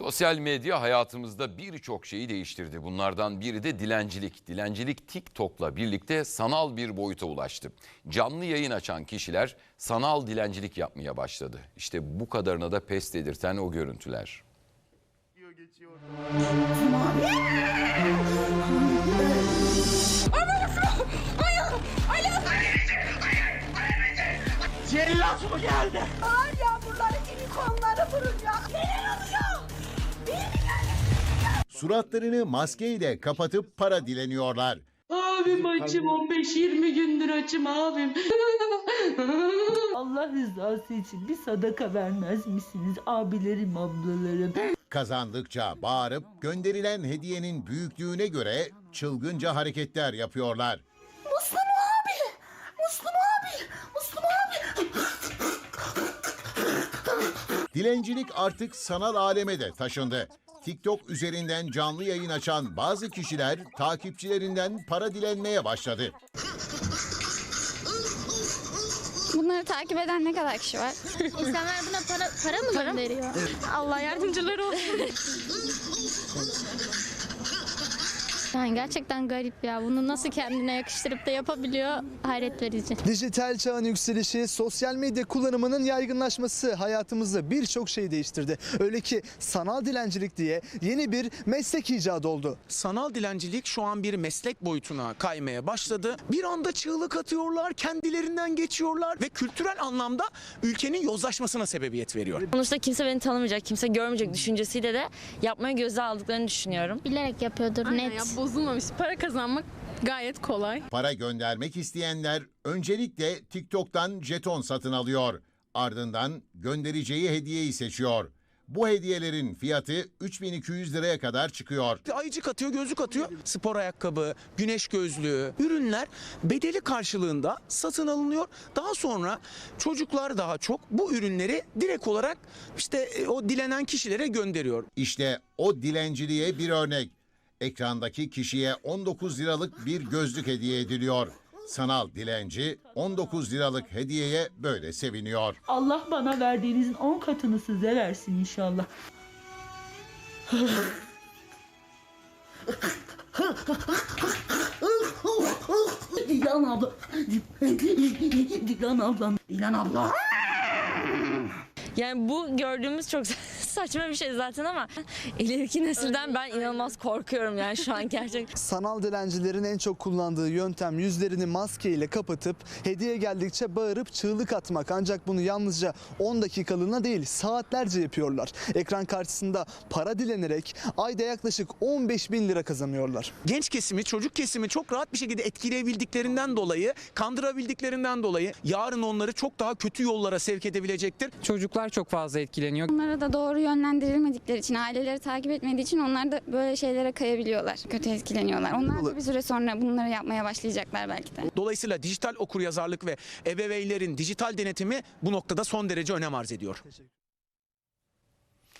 Sosyal medya hayatımızda birçok şeyi değiştirdi. Bunlardan biri de dilencilik. Dilencilik TikTok'la birlikte sanal bir boyuta ulaştı. Canlı yayın açan kişiler sanal dilencilik yapmaya başladı. İşte bu kadarına da pes dedirten o görüntüler. Cellat mı geldi? Ağır yağmurları gibi konuları ya. Neler oluyor? Suratlarını maskeyle kapatıp para dileniyorlar. Abim açım 15-20 gündür açım abim. Allah rızası için bir sadaka vermez misiniz abilerim ablalarım? Kazandıkça bağırıp gönderilen hediyenin büyüklüğüne göre çılgınca hareketler yapıyorlar. Dilencilik artık sanal aleme de taşındı. TikTok üzerinden canlı yayın açan bazı kişiler takipçilerinden para dilenmeye başladı. Bunları takip eden ne kadar kişi var? İnsanlar buna para, para mı gönderiyor? Allah yardımcıları olsun. Yani gerçekten garip ya. Bunu nasıl kendine yakıştırıp da yapabiliyor hayret verici. Dijital çağın yükselişi, sosyal medya kullanımının yaygınlaşması hayatımızda birçok şey değiştirdi. Öyle ki sanal dilencilik diye yeni bir meslek icat oldu. Sanal dilencilik şu an bir meslek boyutuna kaymaya başladı. Bir anda çığlık atıyorlar, kendilerinden geçiyorlar ve kültürel anlamda ülkenin yozlaşmasına sebebiyet veriyor. Sonuçta kimse beni tanımayacak, kimse görmeyecek düşüncesiyle de yapmayı göze aldıklarını düşünüyorum. Bilerek yapıyordur Aynen net. ya bozulmamış. Para kazanmak gayet kolay. Para göndermek isteyenler öncelikle TikTok'tan jeton satın alıyor. Ardından göndereceği hediyeyi seçiyor. Bu hediyelerin fiyatı 3200 liraya kadar çıkıyor. Ayıcık atıyor, gözlük atıyor. Spor ayakkabı, güneş gözlüğü, ürünler bedeli karşılığında satın alınıyor. Daha sonra çocuklar daha çok bu ürünleri direkt olarak işte e, o dilenen kişilere gönderiyor. İşte o dilenciliğe bir örnek. Ekrandaki kişiye 19 liralık bir gözlük hediye ediliyor. Sanal dilenci 19 liralık hediyeye böyle seviniyor. Allah bana verdiğinizin 10 katını size versin inşallah. Dilan abla. Dilan ablam. Dilan abla. Yani bu gördüğümüz çok saçma bir şey zaten ama ileriki nesilden ben inanılmaz korkuyorum yani şu an gerçek. Sanal dilencilerin en çok kullandığı yöntem yüzlerini maskeyle kapatıp hediye geldikçe bağırıp çığlık atmak. Ancak bunu yalnızca 10 dakikalığına değil saatlerce yapıyorlar. Ekran karşısında para dilenerek ayda yaklaşık 15 bin lira kazanıyorlar. genç kesimi, çocuk kesimi çok rahat bir şekilde etkileyebildiklerinden dolayı, kandırabildiklerinden dolayı yarın onları çok daha kötü yollara sevk edebilecektir. Çocuklar çok fazla etkileniyor. Onlara da doğru yönlendirilmedikleri için, aileleri takip etmediği için onlar da böyle şeylere kayabiliyorlar. Kötü etkileniyorlar. Onlar da bir süre sonra bunları yapmaya başlayacaklar belki de. Dolayısıyla dijital okuryazarlık ve ebeveynlerin dijital denetimi bu noktada son derece önem arz ediyor.